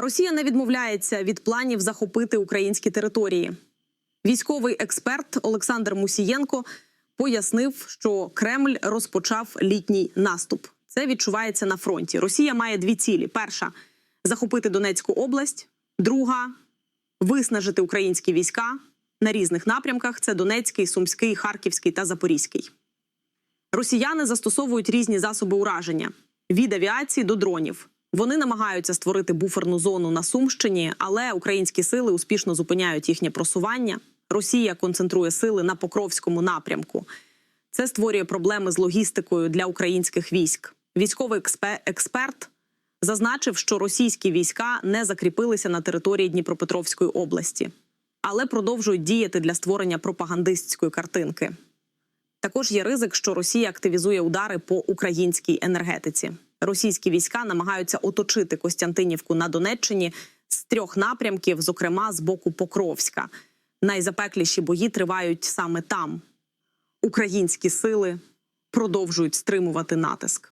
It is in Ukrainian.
Росія не відмовляється від планів захопити українські території. Військовий експерт Олександр Мусієнко пояснив, що Кремль розпочав літній наступ. Це відчувається на фронті. Росія має дві цілі: перша захопити Донецьку область, друга виснажити українські війська на різних напрямках: це Донецький, Сумський, Харківський та Запорізький. Росіяни застосовують різні засоби ураження від авіації до дронів. Вони намагаються створити буферну зону на Сумщині, але українські сили успішно зупиняють їхнє просування. Росія концентрує сили на Покровському напрямку. Це створює проблеми з логістикою для українських військ. Військовий експерт зазначив, що російські війська не закріпилися на території Дніпропетровської області, але продовжують діяти для створення пропагандистської картинки. Також є ризик, що Росія активізує удари по українській енергетиці. Російські війська намагаються оточити Костянтинівку на Донеччині з трьох напрямків, зокрема з боку Покровська. Найзапекліші бої тривають саме там. Українські сили продовжують стримувати натиск.